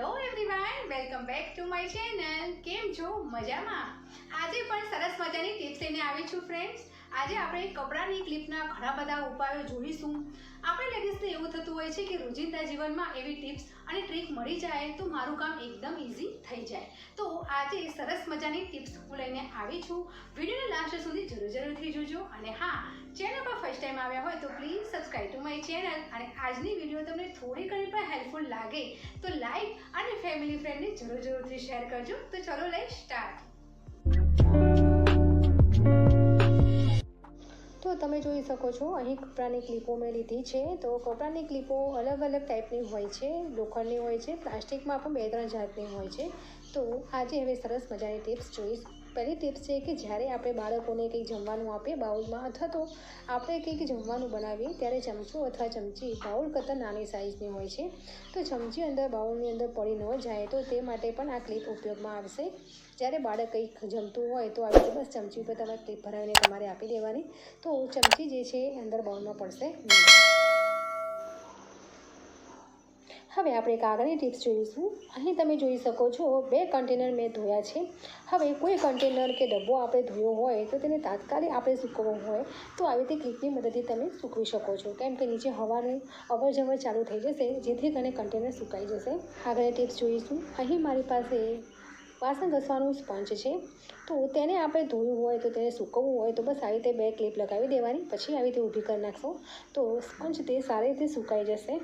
Hello everyone welcome back to my channel કેમ છો? મજામાં? આજે પણ સરસ મજાની ટિપ્સ લઈને આવી છું ફ્રેન્ડ્સ આજે આપણે કપડાની ક્લિપના ઘણા બધા ઉપાયો જોઈશું. આપણે લેડીઝને એવું થતું હોય છે કે રોજિંદા જીવનમાં એવી ટિપ્સ અને ટ્રીક મળી જાય તો મારું કામ એકદમ ઇઝી થઈ જાય. તો આજે સરસ મજાની ટિપ્સ હું લઈને આવી છું. વિડીયોને લાસ્ટ સુધી જરૂર જરૂરથી જોજો અને હા ચેનલ પર ફર્સ્ટ ટાઈમ આવ્યા હોય તો please subscribe to my channel અને આજની વીડિયો તમને થોડી ઘણી પણ હેલ્પફુલ લાગે તો લાઈક અને ફેમિલી ફ્રેન્ડને જરૂર જરૂરથી શેર કરજો. તો ચલો લઈ સ્ટાર્ટ તો તમે જોઈ શકો છો, અહીં કપડાની ક્લિપો મેં લીધી છે. તો કપડાની ક્લિપો અલગ અલગ ટાઈપની હોય છે, લોખંડની હોય છે, પ્લાસ્ટિકમાં પણ બે ત્રણ જાતની હોય છે. તો આજે હવે સરસ મજાની ટિપ્સ જોઈશ. પહેલી ટિપ્સ છે કે જ્યારે આપણે બાળકોને કંઈક જમવાનું આપીએ બાઉલમાં અથવા તો આપણે કંઈક જમવાનું બનાવીએ ત્યારે ચમચો અથવા ચમચી બાઉલ કરતાં નાની સાઇઝની હોય છે. તો ચમચી અંદર બાઉલની અંદર પડી ન જાય તો તે માટે પણ આ ક્લિપ ઉપયોગમાં આવશે. જ્યારે બાળક કંઈક જમતું હોય તો આવી બસ ચમચી ઉપર તમારે ક્લિપ ભરાવીને તમારે આપી દેવાની. તો ચમચી જે છે અંદર બાઉલમાં પડશે નહીં. હવે આપણે એક આગળની ટિપ્સ જોઈશું. અહીં તમે જોઈ શકો છો, બે કન્ટેનર મેં ધોયા છે. હવે કોઈ કન્ટેનર કે ડબ્બો આપણે ધોયો હોય તો તેને તાત્કાલિક આપણે સૂકવવો હોય તો આવી રીતે ક્લિપની મદદથી તમે સૂકવી શકો છો. કેમ કે નીચે હવાનું અવર જવર ચાલુ થઈ જશે, જેથી કરીને કન્ટેનર સુકાઈ જશે. આગળની ટિપ્સ જોઈશું. અહીં મારી પાસે વાસણ ઘસવાનું સ્પંજ છે. તો તેને આપણે ધોયું હોય તો તેને સૂકવવું હોય તો બસ આવી રીતે બે ક્લિપ લગાવી દેવાની, પછી આવી રીતે ઊભી કરી નાખશો. તો સ્પંજ તે સારી રીતે સુકાઈ જશે.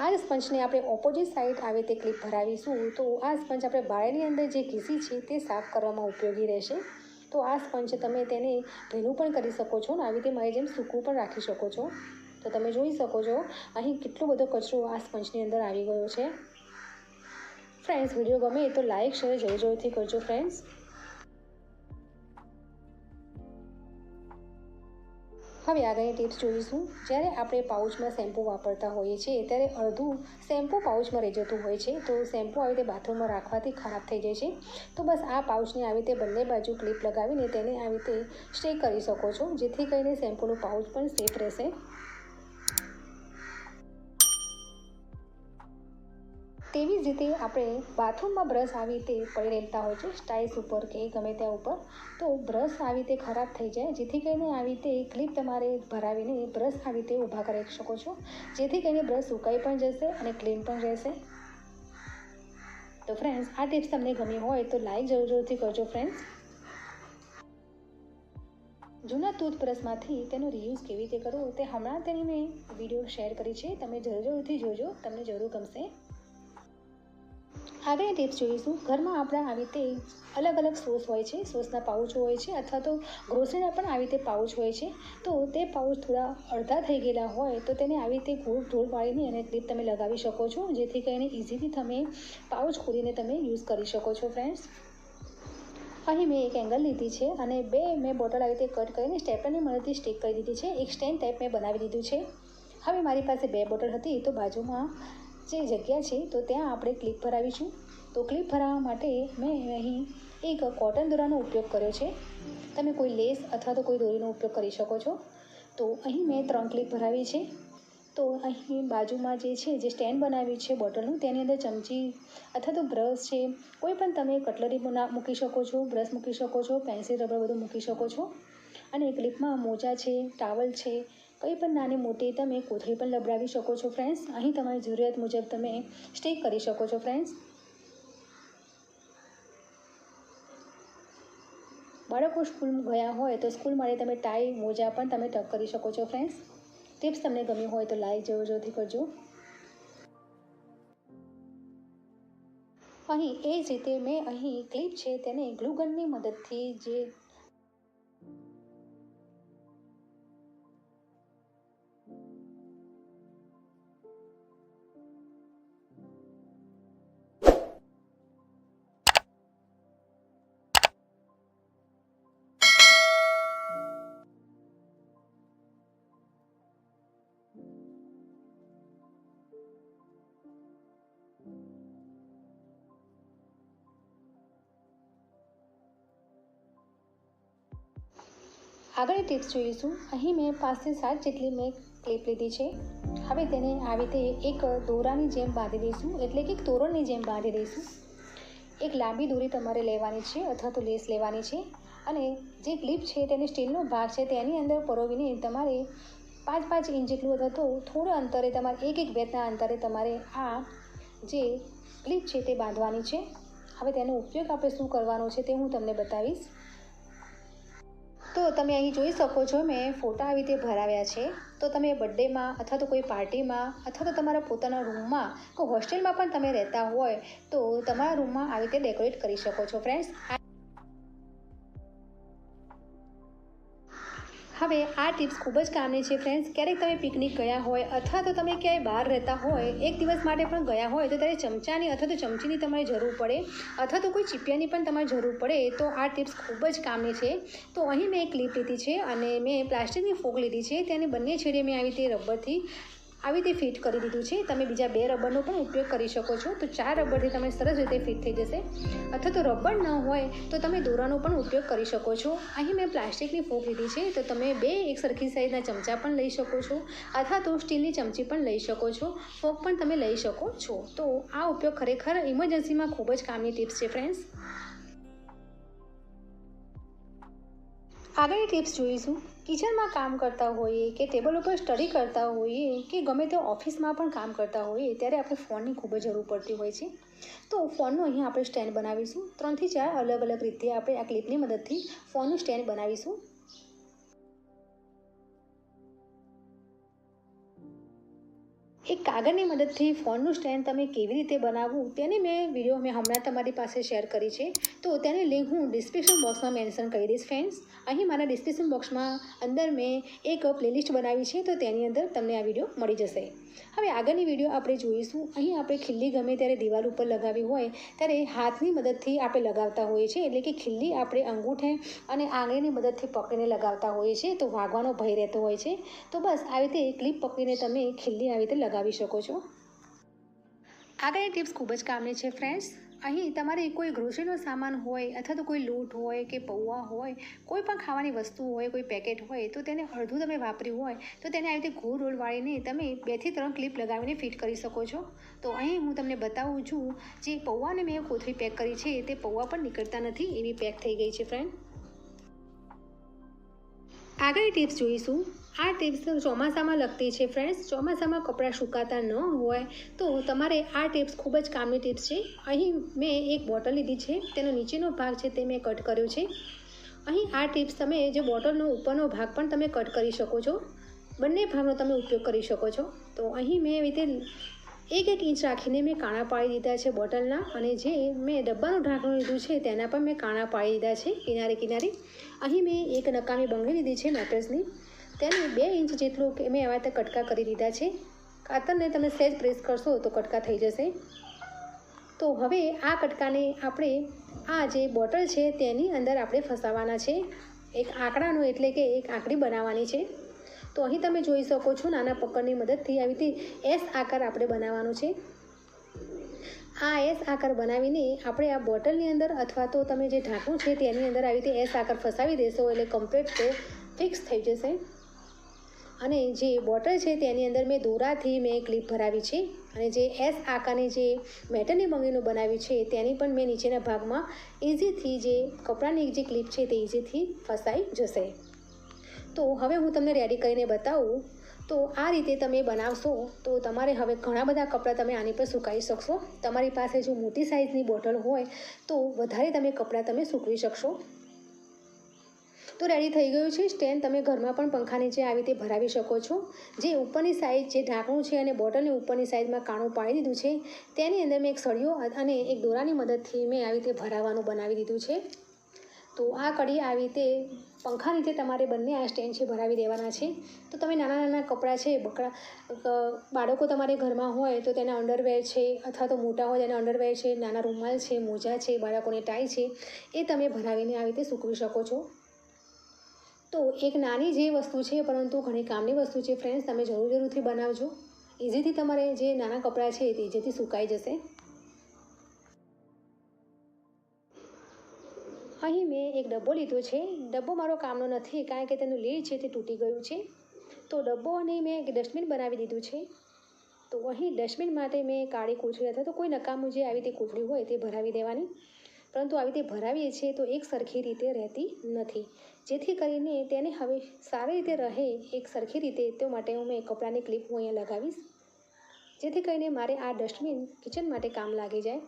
આ સ્પંજને આપણે ઓપોઝિટ સાઈડ આવે તે ક્લિપ ભરાવીશું. તો આ સ્પંજ આપણે બાળીની અંદર જે ઘીસી છે તે સાફ કરવામાં ઉપયોગી રહેશે. તો આ સ્પંજ તમે તેને ભીનું પણ કરી શકો છો અને આવી રીતે મારી જેમ સૂકવું પણ રાખી શકો છો. તો તમે જોઈ શકો છો, અહીં કેટલો બધો કચરો આ સ્પંજની અંદર આવી ગયો છે. ફ્રેન્ડ્સ વીડિયો ગમે તો લાઇક શેર જરૂર જરૂરથી કરજો ફ્રેન્ડ્સ હવે આગળની ટિપ્સ જોઈશું. જ્યારે આપણે પાઉચમાં શેમ્પૂ વાપરતા હોઈએ છીએ, ત્યારે અડધું શેમ્પૂ પાઉચમાં રહી જતું હોય છે. તો શેમ્પૂ આવી રીતે બાથરૂમમાં રાખવાથી ખરાબ થઈ જાય છે. તો બસ આ પાઉચને આવી રીતે બંને બાજુ ક્લિપ લગાવીને તેને આવી રીતે સ્ટે કરી શકો છો, જેથી કરીને શેમ્પૂનું પાઉચ પણ સેફ રહેશે. તેવી જ રીતે આપણે બાથરૂમમાં બ્રશ આવી રીતે પડી રહેતા હોય છે સ્ટાઇલ્સ ઉપર કે ગમે ત્યાં ઉપર, તો બ્રશ આવી રીતે ખરાબ થઈ જાય. જેથી કરીને આવી રીતે ક્લિપ તમારે ભરાવીને બ્રશ આવી રીતે ઊભા કરી શકો છો. જેથી કરીને બ્રશ સુકાઈ પણ જશે અને ક્લીન પણ રહેશે. તો ફ્રેન્ડ્સ આ ટિપ્સ તમને ગમી હોય તો લાઈક જરૂર, જરૂરથી કરજો ફ્રેન્ડ્સ જૂના ટૂથબ્રશમાંથી તેનો રિયુઝ કેવી રીતે કરવો તે હમણાં તેની મેં વીડિયો શેર કરી છે. તમે જરૂર, જરૂરથી જોજો. તમને જરૂર ગમશે. આગળની ટિપ્સ જોઈશું. ઘરમાં આપણા આવી રીતે અલગ અલગ સોસ હોય છે. સોસના પાઉચ હોય છે અથવા તો ગ્રોસરીના પણ આવી રીતે પાઉચ હોય છે. તો તે પાઉચ થોડા અડધા થઈ ગયેલા હોય તો તેને આવી રીતે ગોળ ઢોળ પાડીને અને ક્લિપ તમે લગાવી શકો છો. જેથી કરીને ઇઝીલી તમે પાઉચ ખોલીને તમે યુઝ કરી શકો છો, ફ્રેન્ડ્સ. અહીં મેં એક એંગલ લીધી છે અને બે મેં બોટલ આવી રીતે કટ કરીને સ્ટેપલની મદદથી સ્ટીક કરી દીધી છે. એક સ્ટેન્ડ ટાઈપ મેં બનાવી દીધું છે. હવે મારી પાસે બે બોટલ હતી. તો બાજુમાં જે જગ્યા છે, તો ત્યાં આપણે ક્લિપ ભરાવીશું. તો ક્લિપ ભરાવવા માટે મેં અહીં એક કોટન દોરાનો ઉપયોગ કર્યો છે. તમે કોઈ લેસ અથવા તો કોઈ દોરીનો ઉપયોગ કરી શકો છો. તો અહીં મેં ત્રણ ક્લિપ ભરાવી છે. તો અહીં બાજુમાં જે છે, જે સ્ટેન્ડ બનાવ્યું છે બોટલનું, તેની અંદર ચમચી અથવા તો બ્રશ છે. કોઈ પણ તમે કટલરી મૂકી શકો છો બ્રશ મૂકી શકો છો પેન્સિલ રબર બધું મૂકી શકો છો. અને ક્લિપમાં મોજા છે ટાવલ છે કંઈ પણ નાની મોટી તમે કોથળી પણ લબડાવી શકો છો ફ્રેન્ડ્સ અહીં તમારી જરૂરિયાત મુજબ તમે સ્ટીક કરી શકો છો ફ્રેન્ડ્સ બાળકો સ્કૂલ ગયા હોય તો સ્કૂલ માટે તમે ટાઈ મોજા પણ તમે ટક કરી શકો છો ફ્રેન્ડ્સ ટિપ્સ તમને ગમી હોય તો લાઈક જરૂર જોથી કરજો. અહીં એ જ રીતે મેં અહીં ક્લિપ છે તેને ગ્લુગનની મદદથી જે આગળની ટિપ્સ જોઈશું. અહીં મેં પાંચથી સાત જેટલી મેં ક્લિપ લીધી છે. હવે તેને આવી રીતે એક દોરાની જેમ બાંધી દઈશું. એટલે કે એક તોરણની જેમ બાંધી દઈશું. એક લાંબી દોરી તમારે લેવાની છે અથવા તો લેસ લેવાની છે. અને જે ક્લિપ છે તેને સ્ટીલનો ભાગ છે તેની અંદર પરોવીને તમારે પાંચ પાંચ ઇંચ જેટલું અથવા તો થોડા અંતરે તમારે એક એક બેતના અંતરે તમારે આ જે ક્લિપ છે તે બાંધવાની છે. હવે તેનો ઉપયોગ આપણે શું કરવાનો છે તે હું તમને બતાવીશ. તો તમે અહીં જોઈ શકો છો, મેં ફોટા આવી રીતે ભરાવ્યા છે. તો તમે બર્થડેમાં અથવા તો કોઈ પાર્ટીમાં અથવા તો તમારા પોતાના રૂમમાં, કોઈ હોસ્ટેલમાં પણ તમે રહેતા હોય, તો તમારા રૂમમાં આવી રીતે ડેકોરેટ કરી શકો છો, ફ્રેન્ડ્સ. હવે આ ટિપ્સ ખૂબ જ કામની છે ફ્રેન્ડ્સ ક્યારેક તમે પિકનિક ગયા હોય અથવા તો તમે ક્યાંય બહાર રહેતા હોય, એક દિવસ માટે પણ ગયા હોય, તો ત્યારે ચમચાની અથવા તો ચમચીની તમારે જરૂર પડે અથવા તો કોઈ ચીપિયાની પણ તમારે જરૂર પડે, તો આ ટિપ્સ ખૂબ જ કામની છે. તો અહીં મેં એક ક્લિપ લીધી છે અને મેં પ્લાસ્ટિકની ફોક લીધી છે. તેને બંને છેડે મેં આવી હતી રબરથી આવી રીતે ફિટ કરી દીધું છે. તમે બીજા બે રબરનો પણ ઉપયોગ કરી શકો છો. તો ચાર રબરથી તમે સરસ રીતે ફિટ થઈ જશે. અથવા તો રબર ન હોય તો તમે દોરાનો પણ ઉપયોગ કરી શકો છો. અહીં મેં પ્લાસ્ટિકની ફોક લીધી છે. તો તમે બે એક સરખી સાઈઝના ચમચા પણ લઈ શકો છો. અથવા તો સ્ટીલની ચમચી પણ લઈ શકો છો. ફોક પણ તમે લઈ શકો છો. તો આ ઉપયોગ ખરેખર ઇમરજન્સીમાં ખૂબ જ કામની ટિપ્સ છે, ફ્રેન્ડ્સ. આગળની ટિપ્સ જોઈશું. કિચનમાં કામ કરતા હોઈએ કે ટેબલ ઉપર સ્ટડી કરતા હોઈએ કે ગમે તે ઓફિસમાં પણ કામ કરતા હોઈએ ત્યારે આપણે ફોનની ખૂબ જ જરૂર પડતી હોય છે. તો ફોનનું અહીં આપણે સ્ટેન્ડ બનાવીશું. ત્રણથી ચાર અલગ અલગ રીતે આપણે આ ક્લિપની મદદથી ફોનનું સ્ટેન્ડ બનાવીશું. એક કાગળની મદદથી ફોનનું સ્ટેન્ડ તમે કેવી રીતે બનાવવું તેની મેં વીડિયો મેં હમણાં તમારી પાસે શેર કરી છે. તો તેની લિંક હું ડિસ્ક્રિપ્શન બોક્સમાં મેન્શન કરી દઈશ ફ્રેન્ડ્સ. અહીં મારા ડિસ્ક્રિપ્શન બોક્સમાં અંદર મેં એક પ્લેલિસ્ટ બનાવી છે, તો તેની અંદર તમને આ વીડિયો મળી જશે. હવે આગળની વીડિયો આપણે જોઈશું. અહીં આપણે ખીલ્લી ગમે ત્યારે દિવાલ ઉપર લગાવી હોય, ત્યારે હાથની મદદથી આપણે લગાવતા હોઈએ છીએ. એટલે કે ખીલ્લી આપણે અંગૂઠે અને આંગળીની મદદથી પકડીને લગાવતા હોઈએ છીએ. તો વાગવાનો ભય રહેતો હોય છે. તો બસ આવી રીતે ક્લિપ પકડીને તમે ખીલ્લી આવી રીતે લગાવી શકો છો. આગળની ટિપ્સ ખૂબ જ કામની છે ફ્રેન્ડ્સ અહીં તમારે કોઈ ગ્રોસરીનો સામાન હોય અથવા તો કોઈ લૂંટ હોય કે પૌવા હોય, કોઈ પણ ખાવાની વસ્તુ હોય, કોઈ પેકેટ હોય, તો તેને અડધું તમે વાપર્યું હોય, તો તેને આવી રીતે ગોળ રોલ વાળીને તમે બેથી ત્રણ ક્લિપ લગાવીને ફિટ કરી શકો છો. તો અહીં હું તમને બતાવું છું, જે પૌવાને મેં કોથળી પેક કરી છે, તે પૌવા પણ નીકળતા નથી, એવી પેક થઈ ગઈ છે ફ્રેન્ડ આગળની ટિપ્સ જોઈશું. આ ટિપ્સ ચોમાસામાં લગતી છે ફ્રેન્ડ્સ ચોમાસામાં કપડાં સુકાતા ન હોય તો તમારે આ ટિપ્સ ખૂબ જ કામની ટિપ્સ છે. અહીં મેં એક બોટલ લીધી છે. તેનો નીચેનો ભાગ છે તે મેં કટ કર્યો છે. અહીં આ ટિપ્સ તમે જે બોટલનો ઉપરનો ભાગ પણ તમે કટ કરી શકો છો. બંને ભાગનો તમે ઉપયોગ કરી શકો છો. તો અહીં મેં એવી રીતે એક એક ઇંચ રાખીને મેં કાણા પાડી દીધા છે બોટલના અને જે મેં ડબ્બાનું ઢાંકણું લીધું છે તેના પર મેં કાણા પાડી દીધા છે કિનારે કિનારે. અહીં મેં એક નકામી બંગડી લીધી છે મેટર્સની તેને બે ઇંચ જેટલું મેં આવા રીતે કટકા કરી દીધા છે. કાતરને તમે સહેજ પ્રેસ કરશો તો કટકા થઈ જશે. તો હવે આ કટકાને આપણે આ જે બોટલ છે તેની અંદર આપણે ફસાવાના છે. એક આંકડાનું એટલે કે એક આંકડી બનાવવાની છે. તો અહીં તમે જોઈ શકો છો નાના પકડની મદદથી આવી રીતે એસ આકાર આપણે બનાવવાનો છે. આ એસ આકાર બનાવીને આપણે આ બોટલની અંદર અથવા તો તમે જે ઢાંકણું છે તેની અંદર આવી રીતે એસ આકાર ફસાવી દેશો એટલે કમ્પ્લીટ તે ફિક્સ થઈ જશે. અને જે બોટલ છે તેની અંદર મેં દોરાથી મેં ક્લિપ ભરાવી છે અને જે એસ આકારની જે મેટલની બંગડીનું બનાવ્યું છે તેની પણ મેં નીચેના ભાગમાં ઇઝીથી જે કપડાની જે ક્લિપ છે તે ઇઝીથી ફસાઈ જશે. તો હવે હું તમને રેડી કરીને બતાવું, તો આ રીતે તમે બનાવશો, તો તમારે હવે ઘણા બધા કપડાં તમે આની પર સુકાવી શકશો. તમારી પાસે જો મોટી સાઇઝની બોટલ હોય, તો વધારે તમે કપડાં તમે સૂકવી શકશો. તો રેડી થઈ ગયું છે સ્ટેન્ડ તમે ઘરમાં પણ પંખા નીચે આવી રીતે ભરાવી શકો છો. જે ઉપરની સાઈડ જે ઢાંકણું છે અને બોટલની ઉપરની સાઈડમાં કાણું પાડી દીધું છે, તેની અંદર મેં એક સળિયો અને એક દોરાની મદદથી મેં આવી રીતે ભરાવાનું બનાવી દીધું છે. તો આ કડી આવી રીતે પંખા નીચે તમારે બંને આ સ્ટેન્ડ છે ભરાવી દેવાના છે. તો તમે નાના નાના કપડાં છે બકડા બાળકો તમારે ઘરમાં હોય તો તેના અંડરવેર છે અથવા તો મોટા હોય તેના અંડરવેર છે, નાના રૂમાલ છે, મોજા છે, બાળકોની ટાઈ છે, એ તમે ભરાવીને આવી રીતે સૂકવી શકો છો. તો એક નાની જે વસ્તુ છે, પરંતુ ઘણી કામની વસ્તુ છે ફ્રેન્ડ્સ તમે જરૂર જરૂરથી બનાવજો. ઇઝીથી તમારે જે નાના કપડાં છે, તે ઇઝીથી સુકાઈ જશે. અહીં મેં એક ડબ્બો લીધો છે. ડબ્બો મારો કામનો નથી, કારણ કે તેનું લીડ છે તે તૂટી ગયું છે. તો ડબ્બો અને મેં એક ડસ્ટબિન બનાવી દીધું છે. તો અહીં ડસ્ટબિન માટે મેં કાળી કોથળી અથવા તો કોઈ નકામું જે આવી રીતે કોથળી હોય તે ભરાવી દેવાની. પરંતુ આવી રીતે ભરાવીએ છીએ તો એક સરખી રીતે રહેતી નથી. જેથી કરીને તેને હવે સારી રીતે રહે એક સરખી રીતે, તે માટે હું મેં કપડાની ક્લિપ હું અહીંયા લગાવીશ. જેથી કરીને મારે આ ડસ્ટબિન કિચન માટે કામ લાગી જાય.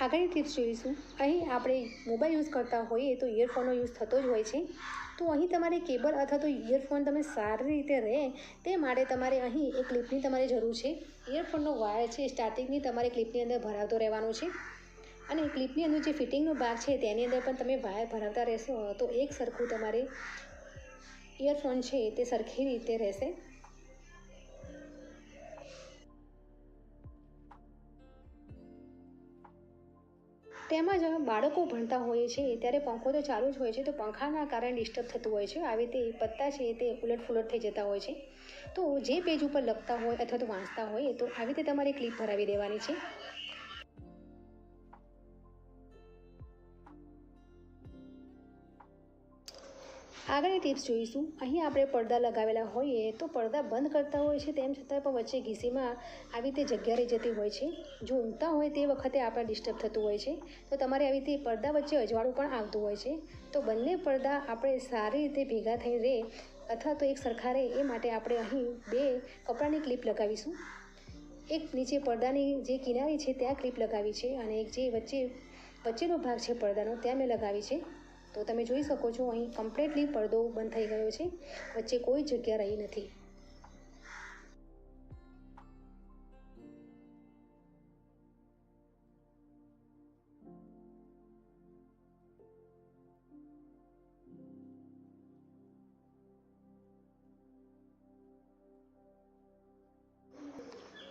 આગળની ટિપ્સ જોઈશું. અહીં આપણે મોબાઈલ યુઝ કરતા હોઈએ તો ઇયરફોનનો યુઝ થતો જ હોય છે. તો અહીં તમારે કેબલ અથવા તો ઇયરફોન તમે સારી રીતે રહે તે માટે તમારે અહીં એક ક્લિપની તમારે જરૂર છે. ઇયરફોનનો વાયર છે સ્ટાર્ટિંગની તમારે ક્લિપની અંદર ભરાવતો રહેવાનો છે. અને ક્લિપની અંદર જે ફિટિંગનો ભાગ છે તેની અંદર પણ તમે વાયર ભરાવતા રહેશો, તો એક સરખું તમારે ઇયરફોન છે તે સરખી રીતે રહેશે. તેમજ બાળકો ભણતા હોય છે, ત્યારે પંખો તો ચાલુ જ હોય છે, તો પંખાના કારણે ડિસ્ટર્બ થતું હોય છે, આવી રીતે પત્તા છે તે ઉલટ ફુલટ થઈ જતા હોય છે. તો જે પેજ ઉપર લખતા હોય અથવા તો વાંચતા હોય, તો આવી રીતે તમારે ક્લિપ ભરાવી દેવાની છે. આગળની ટિપ્સ જોઈશું. અહીં આપણે પડદા લગાવેલા હોઈએ તો પડદા બંધ કરતા હોય છે તેમ છતાં પણ વચ્ચે ઘીસીમાં આવી રીતે જગ્યા રહી જતી હોય છે. જો ઊંઘતા હોય તે વખતે આપણે ડિસ્ટર્બ થતું હોય છે. તો તમારે આવી રીતે પડદા વચ્ચે અજવાળું પણ આવતું હોય છે. તો બંને પડદા આપણે સારી રીતે ભેગા થઈ રહે અથવા તો એક સરખા રહે એ માટે આપણે અહીં બે કપડાની ક્લિપ લગાવીશું. એક નીચે પડદાની જે કિનારી છે ત્યાં ક્લિપ લગાવી છે અને એક જે વચ્ચે, વચ્ચેનો ભાગ છે પડદાનો, ત્યાં મેં લગાવી છે. તો તમે જોઈ શકો છો, અહીં કમ્પ્લીટલી પડદો બંધ થઈ ગયો છે. વચ્ચે કોઈ જગ્યા રહી નથી.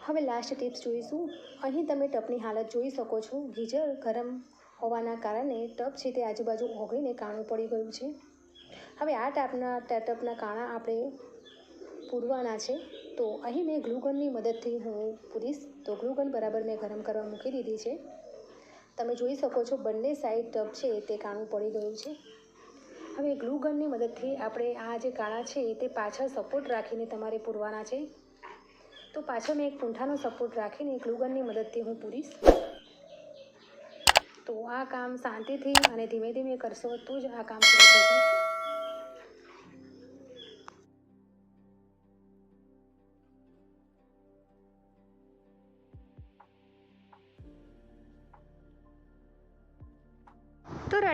હવે લાસ્ટ ટિપ્સ જોઈશું. અહીં તમે ટપની હાલત જોઈ શકો છો. ગીઝર ગરમ હોવાના કારણે ટપ છે તે આજુબાજુ ઓગળીને કાણું પડી ગયું છે. હવે આ ટાપના ટપના કાણા આપણે પૂરવાના છે. તો અહીં મેં ગ્લુગનની મદદથી હું પૂરીશ. તો ગ્લુગન બરાબર મેં ગરમ કરવા મૂકી દીધી છે. તમે જોઈ શકો છો બંને સાઈડ ટપ છે તે કાણું પડી ગયું છે. હવે ગ્લુગનની મદદથી આપણે આ જે કાણા છે તે પાછળ સપોર્ટ રાખીને તમારે પૂરવાના છે. તો પાછળ મેં એક પૂંઠાનો સપોર્ટ રાખીને ગ્લુગનની મદદથી હું પૂરીશ. તો આ કામ શાંતિથી અને ધીમે ધીમે કરશો તો જ આ કામ પૂરું થશે.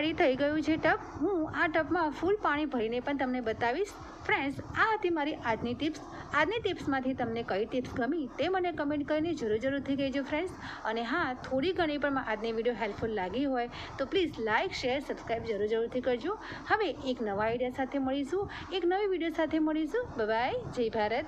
રેડી થઈ ગયું છે ટપ હું આ ટપમાં ફૂલ પાણી ભરીને પણ તમને બતાવીશ. ફ્રેન્ડ્સ આ હતી મારી આજની ટિપ્સ આજની ટિપ્સમાંથી તમને કઈ ટિપ્સ ગમી તે મને કમેન્ટ કરીને જરૂર જરૂરથી કહેજો ફ્રેન્ડ્સ અને હા, થોડી ઘણી પણ આજની વીડિયો હેલ્પફુલ લાગી હોય તો પ્લીઝ લાઇક શેર સબસ્ક્રાઈબ જરૂર જરૂરથી કરજો. હવે એક નવા આઈડિયા સાથે મળીશું. એક નવી વીડિયો સાથે મળીશું. બાય જય ભારત.